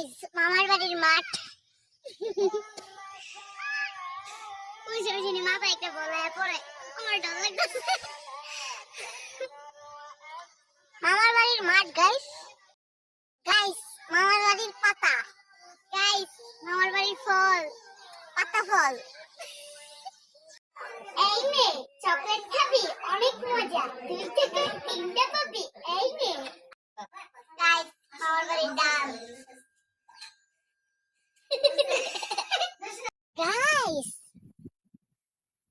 Guys মামার বাড়ির মাঠ। বুঝে বুঝে মাথা একটা বলে পরে আমার ডর লাগতেছে। মামার বাড়ির মাঠ গাইস গাইস মামার বাড়ির পাতা। গাইস মামার বাড়ির ফল। পাতা ফল। এই চকলেট খাবি? অনেক মজা। দুই থেকে তিনটা পাবি এই নে গাইস মামার বাড়ির ডাল গাইস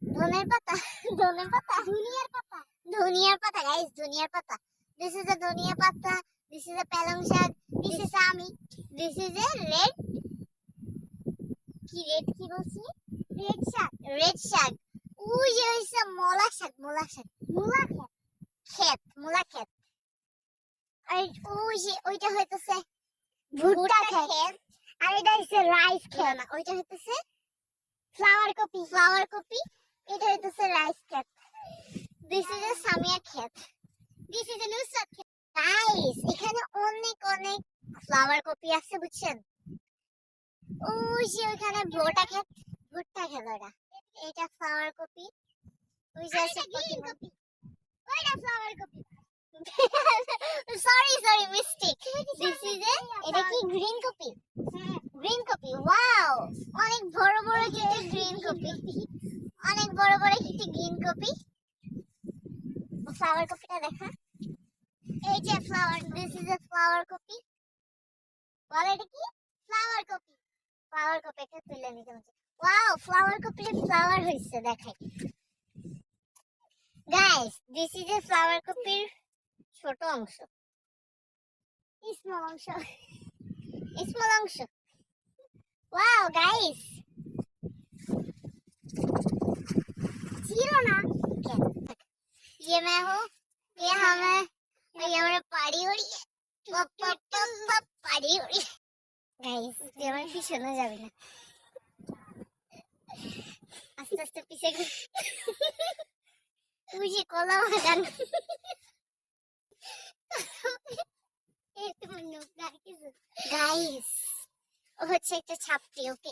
ধনের পাতা ধনের পাতা ধনিয়ার পাতা ধনিয়ার পাতা গাইস ধনিয়ার পাতা দিস ইজ আ ধনিয়া পাতা দিস ইজ আ পালং শাক দিস ইজ আমি দিস ইজ এ রেড কি রেড কি বলছি রেড শাক রেড শাক ওই যে হইছে মলা শাক মলা শাক মূলা ক্ষেত মূলা ক্ষেত আর ওই যে ওইটা হইতেছে ভুট্টা ক্ষেত আর এটা হচ্ছে রাইস ক্ষেত না ওইটা হইতেছে ফ্লাওয়ার কপি ফ্লাওয়ার কপি এটা হইতেছে রাইস ক্ষেত দিস ইজ এ সামিয়া ক্ষেত দিস ইজ এ নুসরাত ক্ষেত এখানে অনেক অনেক ফ্লাওয়ার কপি আছে বুঝছেন? ওই যে ওইখানে ভুট্টা ক্ষেত ভুট্টা ক্ষেত ওটা এটা ফ্লাওয়ার কপি। ওই যে আছে কপি ওইটা flower copy. Sorry sorry mistake this is a এটা কি গ্রিন কপি? গ্রিন কপি ওয়াও অনেক বড় বড় কিন্তু গ্রিন কপি। অনেক বড় বড় কিন্তু গ্রিন কপি। ফ্লাওয়ার কপিটা দেখা। এই যে flower this is a flower copy. বল এটা কি ফ্লাওয়ার কপি ফ্লাওয়ার কপি এটা তুলে নিতে হচ্ছে ওয়াও ফ্লাওয়ার কপিতে ফ্লাওয়ার হইছে দেখাই guys this is a flower কপির ছোট অংশ স্মল অংশ স্মল অংশ ওয়াও গাইস जीरो ना क्या ये मैं हूँ ये हमें ये हमारे पाड़ी हो रही है গাইস তুই পিছনে যাবি না। আস্তে আস্তে পিছে বুঝি কলা বাগান। গাইস ও হচ্ছে একটা ওকে।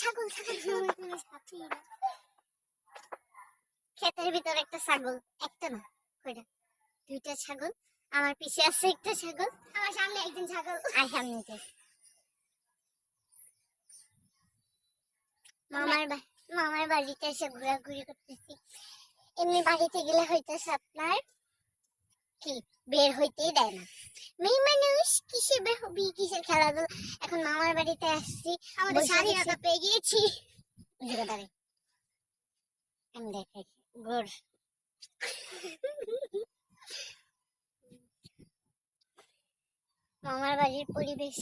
ছাগল ক্ষেতের ভিতর একটা ছাগল একটা না দুইটা ছাগল। আমার পিছে আছে একটা ছাগল। আমার সামনে একজন ছাগল। আই সামনে মামার মামার বাড়িতে এসে ঘোরাঘুরি করতেছি। এমনি বাড়িতে গেলে হইতেছে আপনার কি? বের হইতেই দেয় না। মেয়ে মানুষ কিসে বের হবি? কিসের খেলাধুলা? এখন মামার বাড়িতে আসছি। আমাদের স্বাধীনতা পেয়ে গিয়েছি আমি দেখাই। গোর। মামার বাড়ির পরিবেশ।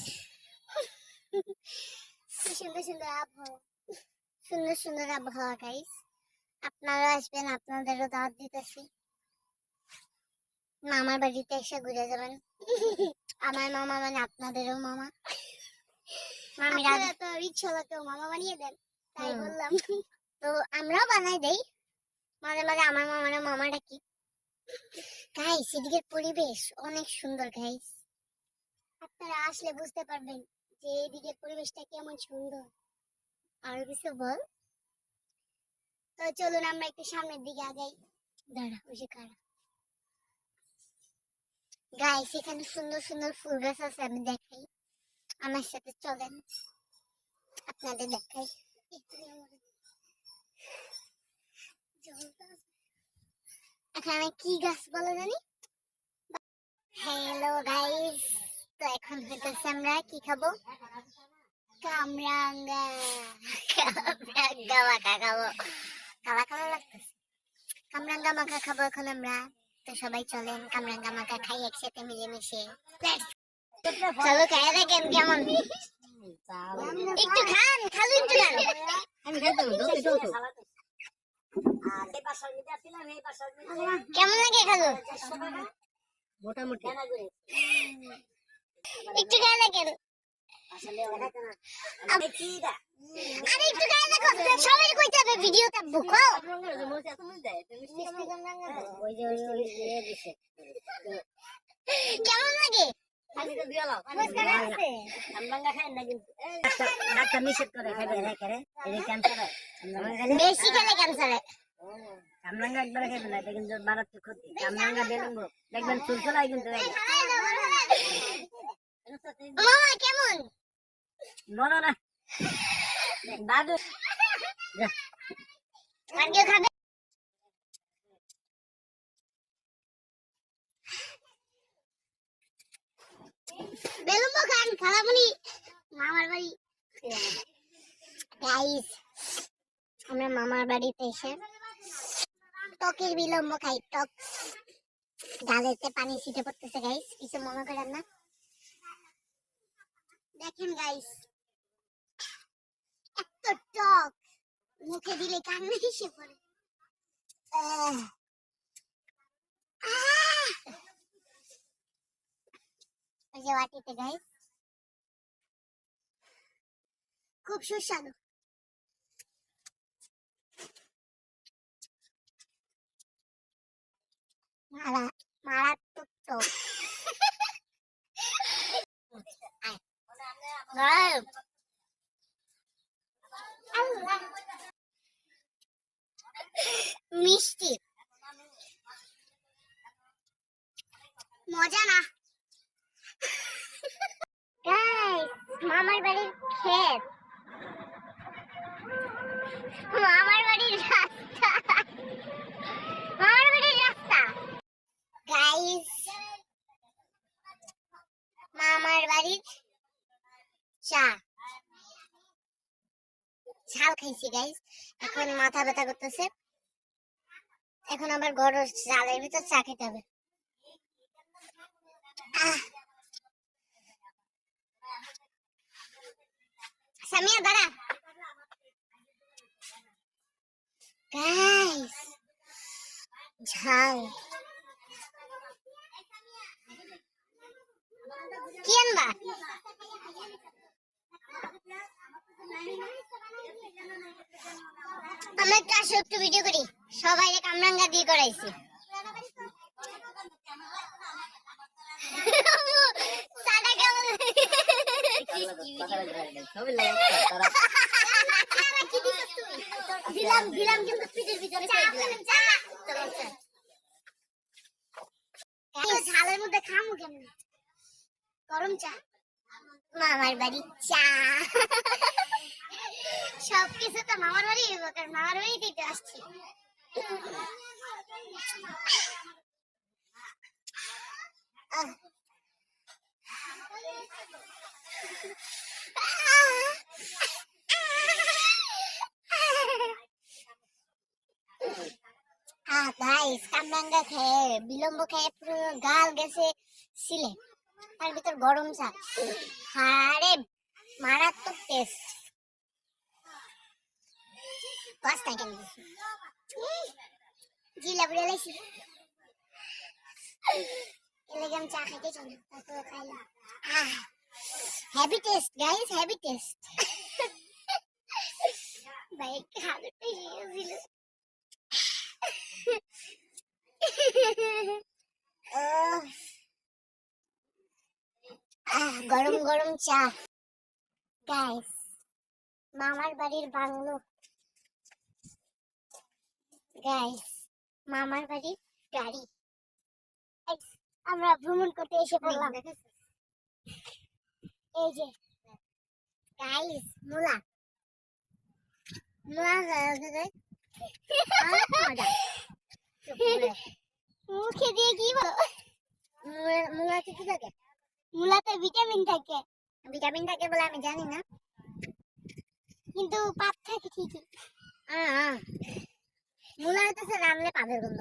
সুন্দর সুন্দর আবহাওয়া। সুন্দর সুন্দর আবহাওয়া গাইস আপনারা আসবেন আপনাদেরও দাওয়াত দিতেছি। মামার বাড়িতে এসে ঘুরে যাবেন। আমার মামা মানে আপনাদেরও মামা। মামিরা তো মামা বানিয়ে দেন তাই বললাম। তো আমরাও বানাই দেই। মাঝে মাঝে আমার মামারা মামা ডাকি। গাইস এদিকের পরিবেশ অনেক সুন্দর গাইস আপনারা আসলে বুঝতে পারবেন যে এদিকের পরিবেশটা কেমন সুন্দর। আর কিছু বল? তো চলুন আমরা একটু সামনের দিকে আগাই। দাঁড়া, ওই যে কারা? গাইস এখানে সুন্দর সুন্দর ফুল গাছ আছে, আমি দেখাই। আমার সাথে চলেন, আপনাদের দেখাই। এখানে কি গাছ বলে জানি? হ্যালো গাইস তো এখন হইতেছে আমরা কি খাব? কামরাঙ্গা। কামরাঙ্গা মাখা খাব। কালা কালা লাগতেছে? কামরাঙ্গা মাখা খাব এখন আমরা। তো সবাই চলেন কামরাঙ্গা মাখা খাই একসাথে মিলেমিশে। চলো খাই দেখেন কেমন। একটু খান খালু একটু খান। কেমন লাগে খালু? মোটামুটি। একটু খাই দেখেন আরে একটু খাই দেখো সবাই কইতে হবে ভিডিওটা বুকো ওই যে ওই ওই দিছে কেমন লাগে? বেশি খেলে ক্যান্সার কামরাঙ্গা একবার খাইবে না এটা কিন্তু মারাত্মক ক্ষতি। কামরাঙ্গা বেলুঙ্গ দেখবেন চুলচুলাই কিন্তু মামা কেমন? মনো না দাদু। আর কেউ খাবে? বেলুন খান খালামুনি মামার বাড়ি। গাইস আমরা মামার বাড়িতে এসে টকের বিলম্ব খাই টক। গালেতে পানি ছিটে পড়তেছে গাইস কিছু মনে করেন না? দেখেন গাইস এত টক। মুখে দিলে কান্না এসে পড়ে! ওই যে বাটিতে গাইস খুব সুস্বাদু মারা মারাত্মক টক আয়। গাইস, আল্লাহ। মিষ্টি মজা না গাইস মামার বাড়ির ক্ষেত। মামার বাড়ির রাস্তা। মামার বাড়ির রাস্তা। গাইস মামার বাড়ির চা। ঝাল খাইছি গাইস এখন মাথা ব্যথা করতেছে। এখন আবার গরম চালের ভিতর চা খেতে হবে। আহ। সামিয়া দাঁড়া। গাইস ঝাল। কি আনবা? আমরা আসো, একটু ভিডিও করি। সবাই কামরাঙ্গা দিয়ে করাইছি। সাদা কেমন ঝালের মধ্যে খামু গরম চা মামার বাড়ির চা সব কিছু তো মামার বাড়ি মামার বাড়ি দিতে আসছি। গাইস বিলম্ব খেয়ে গাল গেছে সিলে তার ভিতর গরম চা হারে মারাত্মক টেস্ট পাঁচটা কেন জিলাপি লাইছি এলাকা চা খাইতে তারপরে খাইলাম happy taste guys happy taste ভাই খাবে ছিল আহ, আহ, গরম গরম চা গাইস মামার বাড়ির বাংলো। গাইস মামার বাড়ির গাড়ি। আমরা ভ্রমণ করতে এসে পড়লাম। এই যে গাইস মুলা। মুলা মুখে দিয়ে কি বলো? মুলাতে কি থাকে? মুলাতে ভিটামিন থাকে। ভিটামিন থাকে বলে আমি জানি না। কিন্তু পাপ থাকে ঠিকই। মুলা হইতেছে রানলে পাবের গন্ধ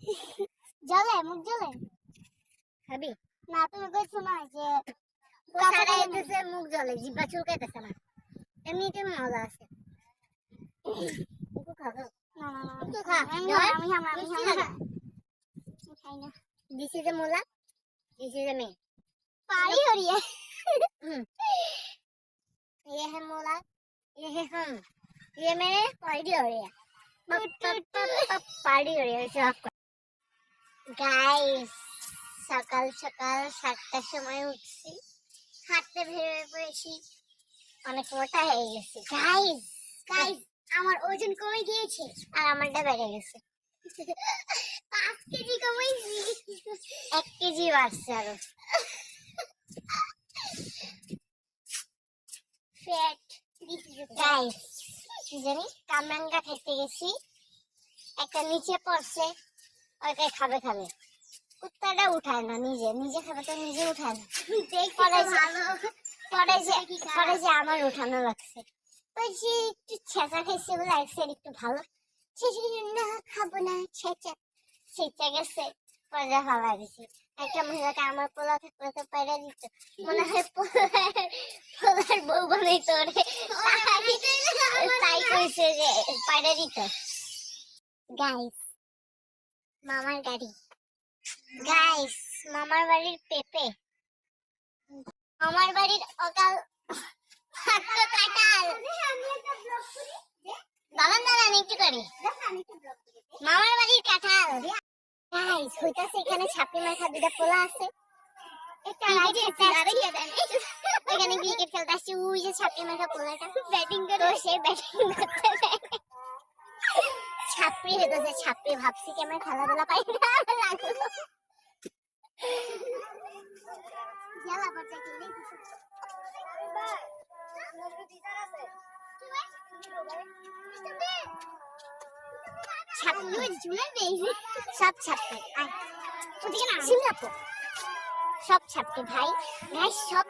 জলে মুখ জলে খাবি না তুমি কইছো না যে কাঁচা হইতেছে মুখ জলে জিব্বা চুলকাইতেছে না এমনিতে মজা আছে একটু খাবো না না না একটু খা আমি আমি আমি খাই না this is a mola this is a মে पारी हो रही है ये है मोला ये है हम ये मेरे पार्टी हो रही है पार्टी हो रही है गाइस সকাল সকাল সাতটার সময় উঠছি। হাঁটতে ভেবে পড়েছি অনেক মোটা হয়ে গেছে। গাইস গাইস আমার ওজন কমে গিয়েছে আর আমারটা বেড়ে গেছে। পাঁচ কেজি কমেছি এক কেজি বাড়ছে আরও। ফ্যাট গাইস কি জানি? কামরাঙ্গা খেতে গেছি। একটা নিচে পড়ছে, ওইটাই খাবে খাবে। কুত্তাটা উঠায় না নিজে নিজে খাবে তো নিজে উঠায় না। পরে যে- পরে যে পরে যে আমার উঠানো লাগছে। ওই যে একটু ছেঁচা খাইছে বলে এক সাইড একটু ভালো। না খাব না ছেঁচা। ছেঁচা গেছে পরে ভালো দিছি একটা মহিলাকে আমার পোলা থাকলে তো পাইরা দিত। মনে হয় পোলার পোলার বউ বানাই তোরে তাই কইছে যে পাইরা দিত। গাইস মামার গাড়ি। গাইস মামার বাড়ির পেঁপে। মামার বাড়ির অকাল ফাঁকতো কাঁঠাল। দাঁড়ান দাঁড়ান একটু করি। মামার বাড়ির কাঁঠাল। গাইস হইতাছে এখানে ছাপড়ি মাখা দুটা পোলা আছে। এখানে ক্রিকেট খেলতে আসছে। ওই যে পোলাটা। ব্যাটিং করে। সে ব্যাটিং করতে ছাপড়ি হইতেছে ছাপড়ি ভাবছি কি আমার খেলাধুলা পাই না লাগল গেলা বাচ্চা কি রে? ছাপড়ি সব সব ভাই ভাই সব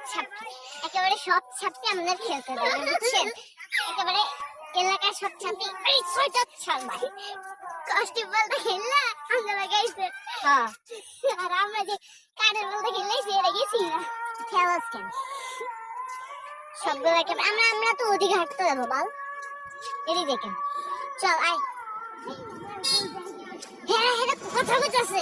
একেবারে সব ছাপড়ি আমাদের খেলতে বুঝছেন একেবারে এলাকার সব ছাপড়ি এই ভাই বলতে খেললা আমরা লাগাইছে হ্যাঁ আর আমরা যে কাঠের বলতে খেললেছি এটা গেছি না খেলাস কেন সবগুলো আমরা আমরা তো ওদিকে হাঁটতে যাব, বল। এদিকে দেখেন। চল, আয়। হ্যাঁ হ্যাঁ কথা বলতেছে।